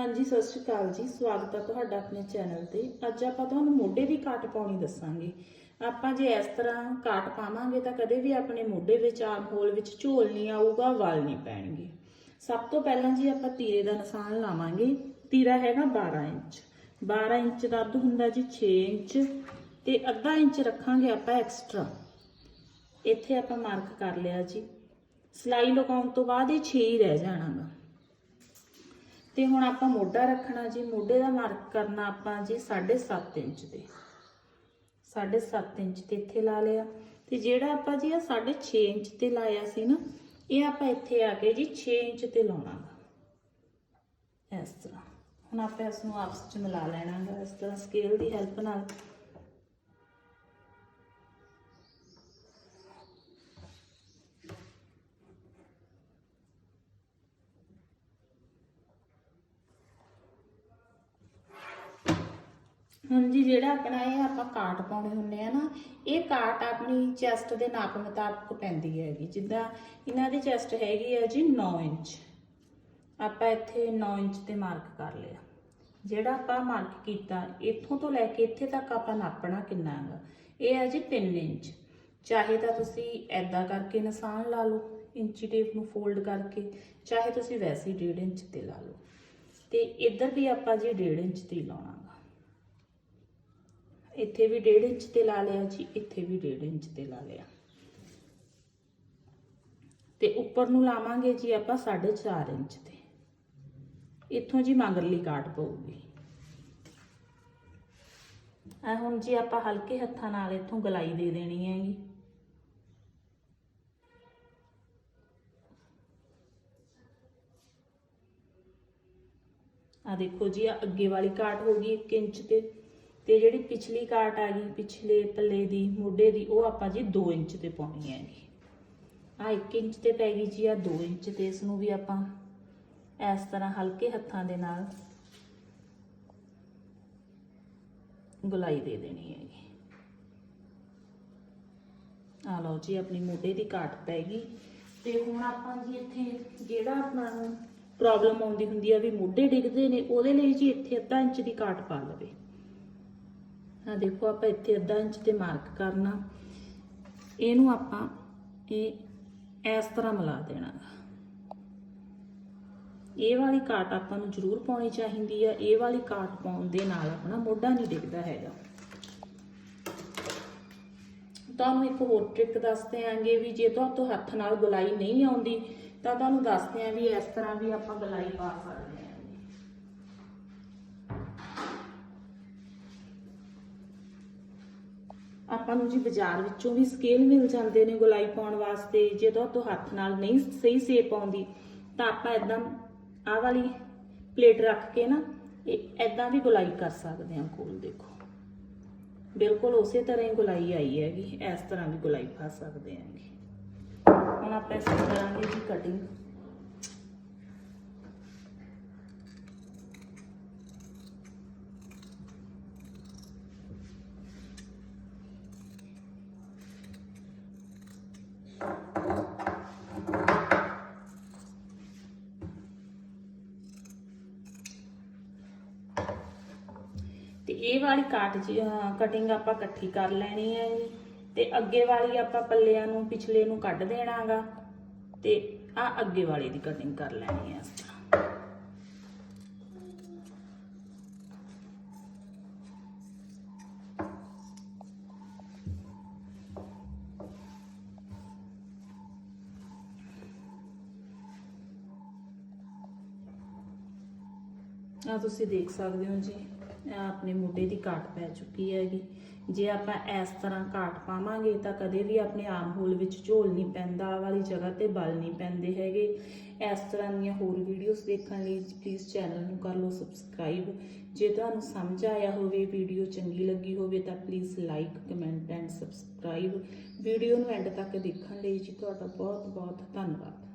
ਹਾਂਜੀ, ਸਤਿ ਸ਼੍ਰੀ ਅਕਾਲ ਜੀ। ਸਵਾਗਤ ਹੈ ਤੁਹਾਡਾ ਆਪਣੇ ਚੈਨਲ ਤੇ। ਅੱਜ ਆਪਾਂ ਤੁਹਾਨੂੰ ਮੋਢੇ ਦੀ ਕਾਟ ਪਾਉਣੀ ਦੱਸਾਂਗੇ। ਆਪਾਂ ਜੇ ਇਸ ਤਰ੍ਹਾਂ ਕਾਟ ਪਾਵਾਂਗੇ ਤਾਂ ਕਦੇ ਵੀ ਆਪਣੇ ਮੋਢੇ ਵਿੱਚ, ਆਮ ਹੋਲ ਵਿੱਚ ਝੋਲ ਨਹੀਂ ਆਊਗਾ, ਵਾਲ ਨਹੀਂ ਪੈਣਗੇ। ਸਭ ਤੋਂ ਪਹਿਲਾਂ ਜੀ ਆਪਾਂ ਤੀਰੇ ਦਾ ਨਿਸ਼ਾਨ ਲਾਵਾਂਗੇ। ਤੀਰਾ ਹੈਗਾ 12 ਇੰਚ। 12 ਇੰਚ ਦਾ ਅੱਧ ਹੁੰਦਾ ਜੀ 6 ਇੰਚ। ਤੇ ਅੱਧਾ ਇੰਚ ਰੱਖਾਂਗੇ ਆਪਾਂ ਐਕਸਟਰਾ। ਇੱਥੇ ਆਪਾਂ ਮਾਰਕ ਕਰ ਲਿਆ ਜੀ। ਸਲਾਈ ਲਗਾਉਣ ਤੋਂ ਬਾਅਦ ਇਹ 6 ਹੀ ਰਹਿ ਜਾਣਾਗਾ। ਤੇ ਹੁਣ ਆਪਾਂ ਮੋਢਾ ਰੱਖਣਾ ਜੀ, ਮੋਢੇ ਦਾ ਮਾਰਕ ਕਰਨਾ ਆਪਾਂ ਜੀ 7.5 ਇੰਚ ਤੇ 7.5 ਇੰਚ ਤੇ ਇੱਥੇ ਲਾ ਲਿਆ। ਤੇ ਜਿਹੜਾ ਆਪਾਂ ਜੀ ਆ 6.5 ਇੰਚ ਤੇ ਲਾਇਆ ਸੀ ਨਾ, ਇਹ ਆਪਾਂ ਇੱਥੇ ਆ ਕੇ ਜੀ 6 ਇੰਚ ਤੇ ਲਾਉਣਾ ਗਾ। ਇਸ ਤਰ੍ਹਾਂ। ਹੁਣ ਆਪਾਂ ਇਸ ਨੂੰ ਆਪਸ ਵਿੱਚ ਮਿਲਾ ਲੈਣਾ ਗਾ ਇਸ ਤਰ੍ਹਾਂ ਸਕੇਲ ਦੀ ਹੈਲਪ ਨਾਲ। ਹੁਣ ਜੀ ਜਿਹੜਾ ਆਪਣਾ ਇਹ ਆਪਾਂ ਕਾਟ ਪਾਉਣੇ ਹੁੰਦੇ ਆ ਨਾ, ਇਹ ਕਾਟ ਆਪਣੀ ਚੈਸਟ ਦੇ ਨਾਪ ਮੁਤਾਬਕ ਪੈਂਦੀ ਹੈਗੀ। ਜਿੱਦਾਂ ਇਹਨਾਂ ਦੀ ਚੈਸਟ ਹੈਗੀ ਆ ਜੀ 9 ਇੰਚ। ਆਪਾਂ ਇੱਥੇ 9 ਇੰਚ ਤੇ ਮਾਰਕ ਕਰ ਲਿਆ। ਜਿਹੜਾ ਆਪਾਂ ਮਾਰਕ ਕੀਤਾ, ਇੱਥੋਂ ਤੋਂ ਲੈ ਕੇ ਇੱਥੇ ਤੱਕ ਆਪਾਂ ਨਾਪਣਾ ਕਿੰਨਾ ਹੈਗਾ? ਇਹ ਹੈ ਜੀ 3 ਇੰਚ। ਚਾਹੇ ਤਾਂ ਤੁਸੀਂ ਐਦਾਂ ਕਰਕੇ ਨਿਸ਼ਾਨ ਲਾ ਲਓ, ਇੰਚੀ ਟੇਪ ਨੂੰ ਫੋਲਡ ਕਰਕੇ, ਚਾਹੇ ਤੁਸੀਂ ਵੈਸੇ ਹੀ 1.5 ਇੰਚ ਤੇ ਲਾ ਲਓ। ਤੇ ਇੱਧਰ ਵੀ ਆਪਾਂ ਜੀ 1.5 ਇੰਚ ਤੇ ਹੀ ਲਾਉਣਾ ਗਾ ਇੱਥੇ ਵੀ 1.5 ਇੰਚ ਤੇ ਲਾ ਲਿਆ ਜੀ, ਇੱਥੇ ਵੀ 1.5 ਇੰਚ ਤੇ ਲਾ ਲਿਆ। ਤੇ ਉੱਪਰ ਨੂੰ ਲਾਵਾਂਗੇ ਜੀ ਆਪਾਂ 4.5 ਇੰਚ ਤੇ। ਇੱਥੋਂ ਜੀ ਮਗਰਲੀ ਕਾਟ ਪਊਗੀ। ਆ ਹੁਣ ਜੀ ਆਪਾਂ ਹਲਕੇ ਹੱਥਾਂ ਨਾਲ ਇੱਥੋਂ ਗਲਾਈ ਦੇ ਦੇਣੀ ਹੈਗੀ ਆ ਦੇਖੋ ਜੀ ਆ ਅੱਗੇ ਵਾਲੀ ਕਾਟ ਹੋ ਗਈ 1 ਇੰਚ ਤੇ। ਤੇ ਜਿਹੜੀ ਪਿਛਲੀ ਕਾਟ ਆ ਗਈ, ਪਿਛਲੇ ਪੱਲੇ ਦੀ, ਮੋਢੇ ਦੀ, ਉਹ ਆਪਾਂ ਜੀ 2 ਇੰਚ ਤੇ ਪਾਉਣੀ ਹੈਗੀ ਆ 1 ਇੰਚ ਤੇ ਪੈ ਗਈ ਜੀ ਆ 2 ਇੰਚ ਤੇ ਇਸ ਨੂੰ ਵੀ ਆਪਾਂ ਇਸ ਤਰ੍ਹਾਂ ਹਲਕੇ ਹੱਥਾਂ ਦੇ ਨਾਲ ਗੁਲਾਈ ਦੇ ਦੇਣੀ ਹੈਗੀ ਆ ਲਓ ਜੀ, ਆਪਣੀ ਮੋਢੇ ਦੀ ਕਾਟ ਪੈ ਗਈ। ਤੇ ਹੁਣ ਆਪਾਂ ਜੀ ਇੱਥੇ ਜਿਹੜਾ ਆਪਾਂ ਨੂੰ ਪ੍ਰੋਬਲਮ ਆਉਂਦੀ ਹੁੰਦੀ ਆ ਵੀ ਮੋਢੇ ਡਿੱਗਦੇ ਨੇ, ਉਹਦੇ ਲਈ ਜੀ ਇੱਥੇ ਅੱਧਾ ਇੰਚ ਦੀ ਕਾਟ ਪਾ ਲਵੇ। ਆ ਦੇਖੋ ਆਪਾਂ ਇੱਥੇ ਅੱਧਾ ਇੰਚ ਤੇ ਮਾਰਕ ਕਰਨਾ। ਇਹਨੂੰ ਆਪਾਂ ਇਹ ਇਸ ਤਰ੍ਹਾਂ ਮਿਲਾ ਦੇਣਾ। ਇਹ ਵਾਲੀ ਕਾਟ ਆਪਾਂ ਨੂੰ ਜ਼ਰੂਰ ਪਾਉਣੀ ਚਾਹੀਦੀ ਆ। ਇਹ ਵਾਲੀ ਕਾਟ ਪਾਉਣ ਦੇ ਨਾਲ ਆਪਣਾ ਮੋਢਾ ਨਹੀਂ ਡਿੱਗਦਾ ਹੈਗਾ। ਤੁਹਾਨੂੰ ਇੱਕ ਹੋਰ ਟ੍ਰਿਕ ਦੱਸਦੇ ਆਂਗੇ ਵੀ ਜੇ ਤੁਹਾਨੂੰ ਹੱਥ ਨਾਲ ਗੁਲਾਈ ਨਹੀਂ ਆਉਂਦੀ, ਤਾਂ ਤੁਹਾਨੂੰ ਦੱਸਦੇ ਆਂ ਵੀ ਇਸ ਤਰ੍ਹਾਂ ਵੀ ਆਪਾਂ ਗੁਲਾਈ ਪਾ ਸਕਦੇ ਹਾਂ। ਆਪਾਂ ਨੂੰ ਜੀ ਬਾਜ਼ਾਰ ਵਿੱਚੋਂ ਵੀ ਸਕੇਲ ਮਿਲ ਜਾਂਦੇ ਨੇ ਗੁਲਾਈ ਪਾਉਣ ਵਾਸਤੇ ਜੇ ਤੁਹਾਨੂੰ ਹੱਥ ਨਾਲ ਨਹੀਂ ਸਹੀ ਸੇਪ ਆਉਂਦੀ, ਤਾਂ ਆਪਾਂ ਇਦਾਂ ਆਹ ਵਾਲੀ ਪਲੇਟ ਰੱਖ ਕੇ ਨਾ, ਇਹ ਇਦਾਂ ਵੀ ਗੁਲਾਈ ਕਰ ਸਕਦੇ ਹਾਂ ਕੋਲ, ਦੇਖੋ। ਬਿਲਕੁਲ ਉਸੇ ਤਰ੍ਹਾਂ ਹੀ ਗੁਲਾਈ ਆਈ ਹੈਗੀ, ਇਸ ਤਰ੍ਹਾਂ ਵੀ ਗੁਲਾਈ ਪਾ ਸਕਦੇ ਹਾਂਗੇ। ਹੁਣ ਆਪਾਂ ਇਸ ਕਰਾਂਗੇ ਜੀ ਕਟਿੰਗ ਤੇ ਇਹ ਵਾਲੀ ਕਾਟ ਕਟਿੰਗ ਆਪਾਂ ਇਕੱਠੀ ਕਰ ਲੈਣੀ ਹੈ ਜੀ। ਤੇ ਅੱਗੇ ਵਾਲੀ ਆਪਾਂ ਪੱਲਿਆਂ ਨੂੰ, ਪਿਛਲੇ ਨੂੰ ਕੱਢ ਦੇਣਾਗਾ। ਤੇ ਆ ਅੱਗੇ ਵਾਲੀ ਦੀ ਕਟਿੰਗ ਕਰ ਲੈਣੀ ਹੈ। ਆ ਤੁਸੀਂ ਦੇਖ ਸਕਦੇ ਹੋ ਜੀ ਆਪਣੇ ਮੋਢੇ ਦੀ ਕਾਟ ਪੈ ਚੁੱਕੀ ਹੈਗੀ। ਜੇ ਆਪਾਂ ਇਸ ਤਰ੍ਹਾਂ ਕਾਟ ਪਾਵਾਂਗੇ ਤਾਂ ਕਦੇ ਵੀ ਆਪਣੇ ਆਮ ਹੋਲ ਵਿੱਚ ਝੋਲ ਨਹੀਂ ਪੈਂਦਾ ਆ ਵਾਲੀ ਜਗ੍ਹਾ ਤੇ ਬਲ ਨਹੀਂ ਪੈਂਦੇ ਹੈਗੇ। ਇਸ ਤਰ੍ਹਾਂ ਦੀਆਂ ਹੋਰ ਵੀਡੀਓਜ਼ ਦੇਖਣ ਲਈ ਪਲੀਜ਼ ਚੈਨਲ ਨੂੰ ਕਰ ਲਓ ਸਬਸਕ੍ਰਾਈਬ ਜੇ ਤੁਹਾਨੂੰ ਸਮਝ ਆਇਆ ਹੋਵੇ ਵੀਡੀਓ ਚੰਗੀ ਲੱਗੀ ਹੋਵੇ ਤਾਂ please like comment and subscribe video ਨੂੰ ਐਂਡ ਤੱਕ ਦੇਖਣ ਲਈ ਜੀ ਤੁਹਾਡਾ ਬਹੁਤ ਬਹੁਤ ਧੰਨਵਾਦ।